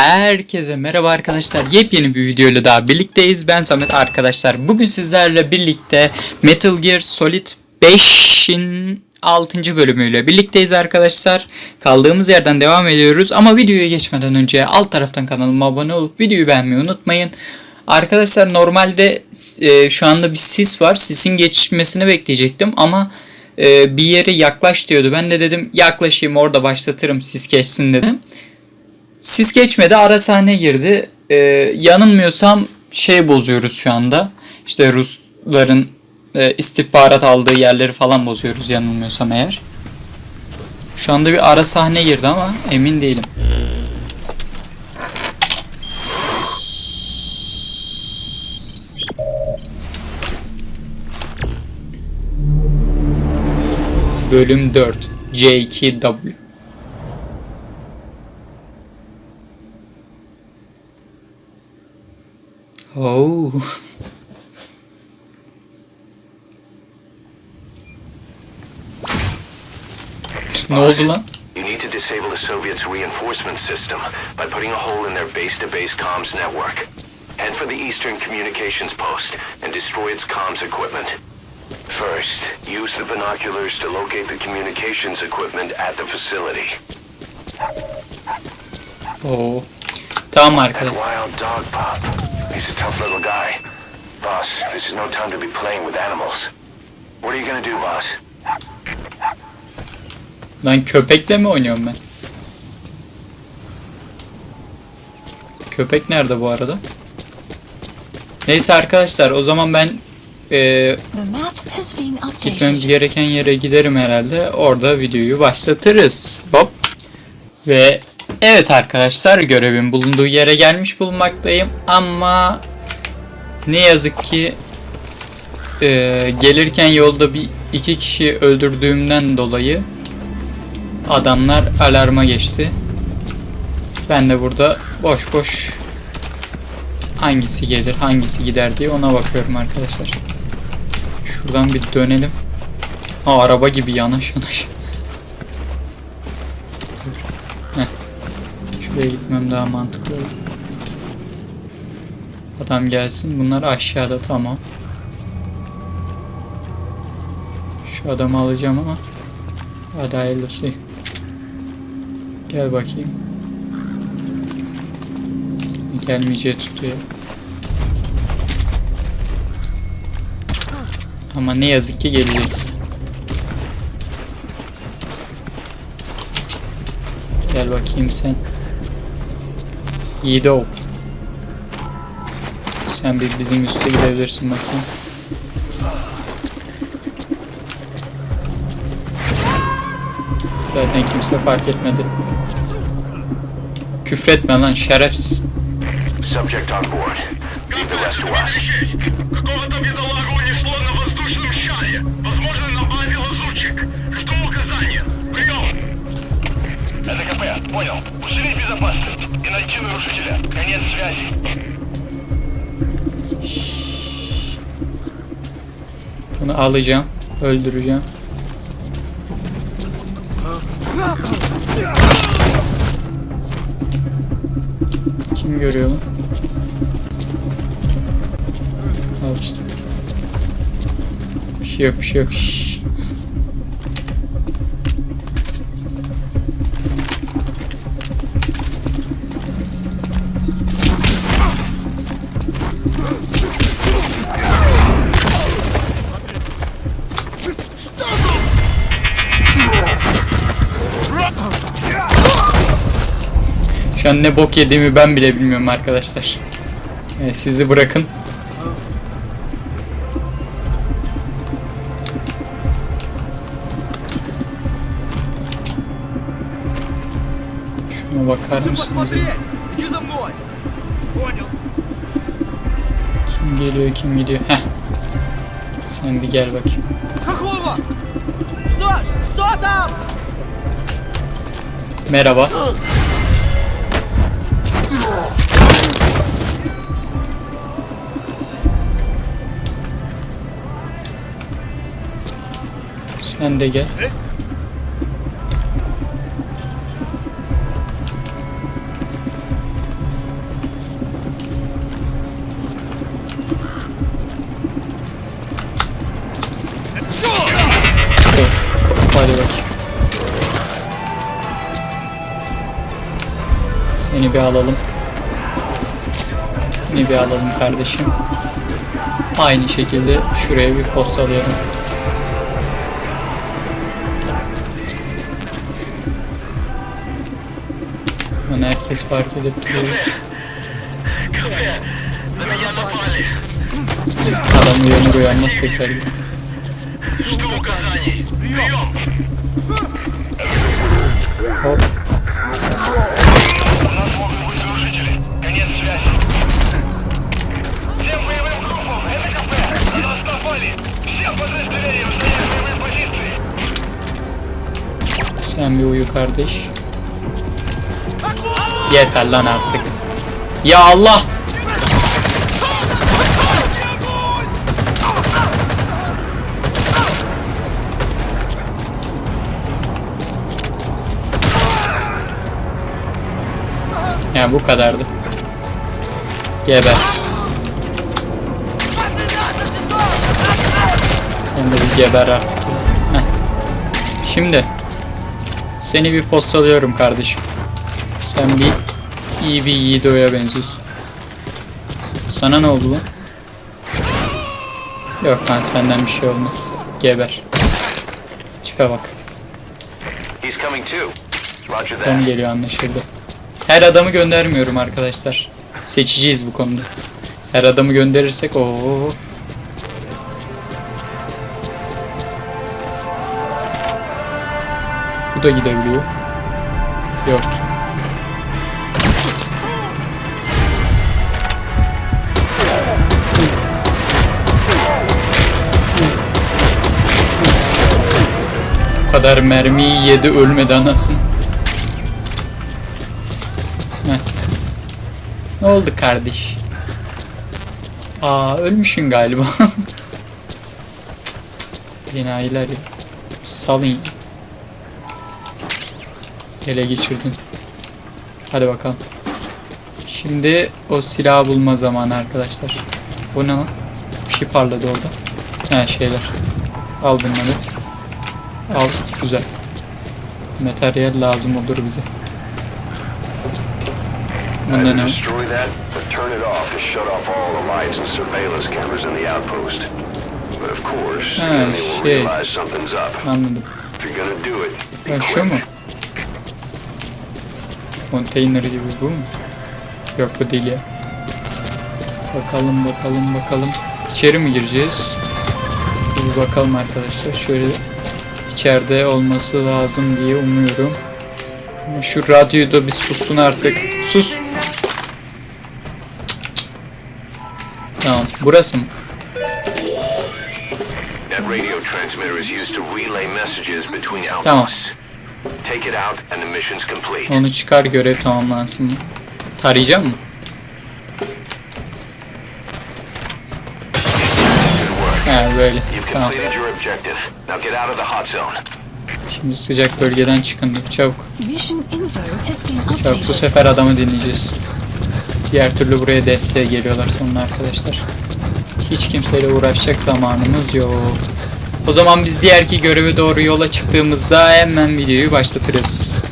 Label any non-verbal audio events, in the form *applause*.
Herkese merhaba arkadaşlar. Yepyeni bir videoyla daha birlikteyiz. Ben Samet arkadaşlar. Bugün sizlerle birlikte Metal Gear Solid 5'in 6. bölümüyle birlikteyiz arkadaşlar. Kaldığımız yerden devam ediyoruz. Ama videoya geçmeden önce alt taraftan kanalıma abone olup videoyu beğenmeyi unutmayın. Arkadaşlar normalde e, şu anda bir sis var. Sisin geçmesini bekleyecektim ama e, bir yere yaklaş diyordu. Ben de dedim yaklaşayım orada başlatırım sis geçsin dedim. Sis geçmedi ara sahne girdi. Ee, yanılmıyorsam şey bozuyoruz şu anda. İşte Rusların e, istihbarat aldığı yerleri falan bozuyoruz yanılmıyorsam eğer. Şu anda bir ara sahne girdi ama emin değilim. Bölüm 4 J2W Oh. ne oldu lan? You need to disable the Soviets' reinforcement system by putting a hole in their base-to-base comms network. Head for the Eastern Communications Post and destroy its comms equipment. First, use the binoculars to locate the communications equipment at the facility. Oh. Tamam That He's a tough little guy. Boss, this is no time to be playing with animals. What are you gonna do, boss? Lan köpekle mi oynuyorum ben? Köpek nerede bu arada? Neyse arkadaşlar o zaman ben e, gitmemiz gereken yere giderim herhalde. Orada videoyu başlatırız. Hop. Ve evet arkadaşlar görevin bulunduğu yere gelmiş bulunmaktayım. Ama ne yazık ki e, gelirken yolda bir iki kişi öldürdüğümden dolayı adamlar alarma geçti. Ben de burada boş boş hangisi gelir hangisi gider diye ona bakıyorum arkadaşlar. Şuradan bir dönelim. Aa, araba gibi yanaş yanaş. Şuraya gitmem daha mantıklı olur. Adam gelsin. Bunlar aşağıda tamam. Şu adamı alacağım ama hadi hayırlısı. Gel bakayım. Gelmeyeceği tutuyor. Ama ne yazık ki geleceksin. Gel bakayım sen. Yiğido. Sen bir bizim üste gidebilirsin bakayım. Zaten kimse fark etmedi. Küfretme lan şerefsiz. Subject on board. Leave the rest to us. Какого-то бедолагу Bunu alacağım. Öldüreceğim. Kim görüyor lan? Al işte. Bir şey yok bir şey yok. Şşş. ne bok yediğimi ben bile bilmiyorum arkadaşlar. E, sizi bırakın. Şuna bakar mısınız? Kim geliyor kim gidiyor? Heh. Sen bir gel bakayım. Merhaba. Sen de gel. Hadi bakayım. Seni bir alalım. Seni bir alalım kardeşim. Aynı şekilde şuraya bir postalayalım. Bunu herkes fark edip duruyor. Adam uyanır uyanmaz tekrar gitti. Hop. Kardeş. Yeter lan artık. Ya Allah! Ya bu kadardı. Geber. Sen de bir geber artık. Heh. Şimdi seni bir postalıyorum kardeşim. Sen bir iyi bir Yiğido'ya benziyorsun. Sana ne oldu lan? Yok lan senden bir şey olmaz. Geber. Tipe bak. Adam geliyor anlaşıldı. Her adamı göndermiyorum arkadaşlar. Seçiciyiz bu konuda. Her adamı gönderirsek o Bu da gidebiliyor. Yok. Kadar mermiyi yedi ölmedi anasını. Heh. Ne oldu kardeş? Aa ölmüşsün galiba. *laughs* Enayiler ya. Salın ya. Ele geçirdin. Hadi bakalım. Şimdi o silahı bulma zamanı arkadaşlar. Bu ne lan? Bir şey parladı orada. He şeyler. Al bunları. Al. Güzel. Materyal lazım olur bize. Bunda ne? Ha, şey. Anladım. Ha, şu mu? Konteyner gibi bu mu? Yok bu değil ya. Bakalım bakalım bakalım. İçeri mi gireceğiz? Bir bakalım arkadaşlar. Şöyle içeride olması lazım diye umuyorum. Ama şu radyoyu da bir sussun artık. Sus. Tamam. Burası mı? Tamam. Outposts. Take it out and the mission's complete. Onu çıkar görev tamamlansın? Tarayacağım mı? He böyle. Tamam. completed your objective. Now get out of the hot zone. Şimdi sıcak bölgeden çıkın. Çabuk. Çabuk bu sefer adamı dinleyeceğiz. Diğer türlü buraya desteğe geliyorlar sonra arkadaşlar. Hiç kimseyle uğraşacak zamanımız yok. O zaman biz diğerki göreve doğru yola çıktığımızda hemen videoyu başlatırız.